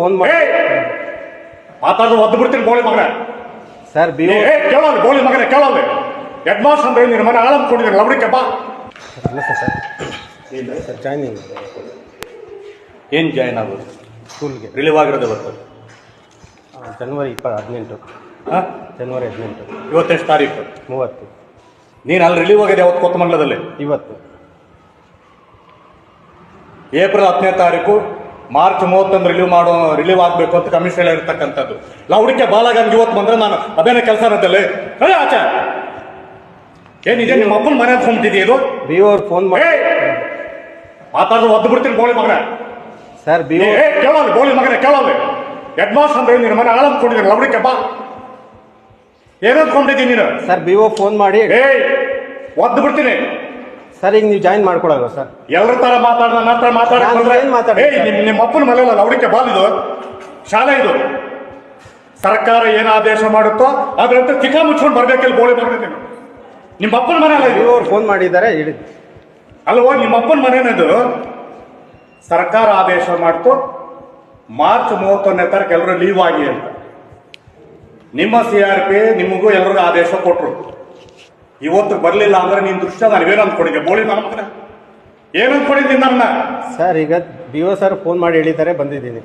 Phone ಮಾಡಿ. ಮಾತಾಡೋದು ಒದ್ದು ಬಿಡ್ತೀನಿ ಬೋಳಿ ಮಗನ. ಸರ್ ಬಿ ಏ ಕೇಳಲ್ಲ ಬೋಳಿ ಮಗನ ಕೇಳಲ್ಲ ಹೆಡ್ ಮಾಸ್ಟರ್ ಅಂದ್ರೆ ನಿನ್ನ ಮನೆ ಕೊಟ್ಟಿದ್ದೀನಿ ಲವಡಿಕೆ ಬಾ. ಇಲ್ಲ ಸರ್ ಸರ್ ಜಾಯ್ನಿಂಗ್ ಏನು ಜಾಯ್ನ್ ಆಗೋದು? ಸ್ಕೂಲ್ಗೆ ರಿಲೀವ್ ಆಗಿರೋದು ಇವತ್ತು. ಜನವರಿ ಇಪ್ಪ ಹದಿನೆಂಟು. ಹಾಂ? ಜನವರಿ ಹದಿನೆಂಟು. ಇವತ್ತೆಷ್ಟು ತಾರೀಕು? ಮೂವತ್ತು. ನೀನು ಅಲ್ಲಿ ರಿಲೀವ್ ಆಗಿದೆ ಯಾವತ್ತು ಕೊತ್ತಮಂಗಲದಲ್ಲಿ? ಇವತ್ತು. ಏಪ್ರಿಲ್ ಹತ್ತನೇ ತಾರೀಕು ಮಾರ್ಚ್ ಮೂವತ್ತೊಂದು ರಿಲೀವ್ ಮಾಡೋ ರಿಲೀವ್ ಆಗಬೇಕು ಅಂತ ಕಮಿಷನ್ ಇರ್ತಕ್ಕಂಥದ್ದು. ಲೌಡಿಕೆ ಬಾಲಗಂಜ್ ಇವತ್ತು ಬಂದ್ರೆ ನಾನು ಅದೇನೇ ಕೆಲಸ ಅನ್ನತ್ತಲ್ಲಿ ಆಚೆ ಏನಿದೆ? ನಿಮ್ಮ ಅಪ್ಪನ ಮನೆ ಅಂದ್ಕೊಂಬಿಟ್ಟಿದೆ ಇದು? ಬಿ ಅವ್ರು ಫೋನ್ ಮಾಡಿ ಮಾತಾಡೋದು ಒದ್ದು ಬಿಡ್ತೀನಿ ಬೋಳಿ ಮಗನ. ಸರ್ ಬಿ ಏ ಕೇಳಲ್ಲ ಬೋಳಿ ಮಗನ ಕೇಳಲ್ಲ. ಹೆಡ್ ಮಾಸ್ಟರ್ ಅಂದ್ರೆ ನಿನ್ನ ಮನೆ ಆಳಂ ಕೊಟ್ಟಿದ್ದೀನಿ ಲೌಡಿಕೆ ಬಾ. ಏನಂದ್ಕೊಂಡಿದ್ದೀನಿ ನೀನು? ಸರ್ ಬಿ ಓ ಫೋನ್ ಮಾಡಿ ಏಯ್ ಒದ್ದು ಬಿಡ್ತೀನಿ. ಸರ್ ಈಗ ನೀವು ಜಾಯಿನ್ ಮಾಡ್ಕೊಡಲ್ವ ಸರ್? ಎಲ್ಲರ ತರ ಮಾತಾಡ ನನ್ನ ಹತ್ರ ನಾನು ಏನ್ ಮಾತಾಡ್ದೆ? ಏಯ್ ನಿಮ್ ನಿಮ್ಮ ಅಪ್ಪನ ಮನೆ ಅಲ್ಲ ಬಾಲ್ ಇದು? ಶಾಲೆ ಇದು? ಸರ್ಕಾರ ಏನು ಆದೇಶ ಮಾಡುತ್ತೋ ಅದ್ರಂತೆ ತಿಕ್ಕ ಮುಚ್ಕೊಂಡು ಬರ್ಬೇಕಿಲ್ಲ ಗೋಳಿ ಬರ್ಬೇಕು ನಿಮ್ಮ ಅಪ್ಪನ ಮನೆ ಅಲ್ಲ ಇದು? ಅವ್ರು ಫೋನ್ ಮಾಡಿದ್ದಾರೆ ಹೇಳಿ ಅಲ್ವೋ ನಿಮ್ಮ ಅಪ್ಪನ ಮನೆನದು ಸರ್ಕಾರ ಆದೇಶ ಮಾಡ್ತು ಮಾರ್ಚ್ ಮೂವತ್ತೊಂದನೇ ತಾರೀಕು ಎಲ್ಲರೂ ಲೀವ್ ಆಗಿ ಅಂತ. ನಿಮ್ಮ ಸಿ ಆರ್ ಪಿ ನಿಮಗೂ ಎಲ್ಲರಿಗೂ ಆದೇಶ ಕೊಟ್ರು. ಇವತ್ತು ಬರಲಿಲ್ಲ ಅಂದ್ರೆ ನಿನ್ ನಾನು ಏನು ಅಂದ್ಕೊಂಡಿದ್ದೆ ಬೋಳಿ ನನ್ನ ಮಗನ. ಏನು ಅಂದ್ಕೊಂಡಿದ್ದೀನಿ ನನ್ನ ಸರ್, ಈಗ ಬಿ ಓ ಸರ್ ಫೋನ್ ಮಾಡಿ ಹೇಳಿದ್ದಾರೆ, ಬಂದಿದ್ದೀನಿ.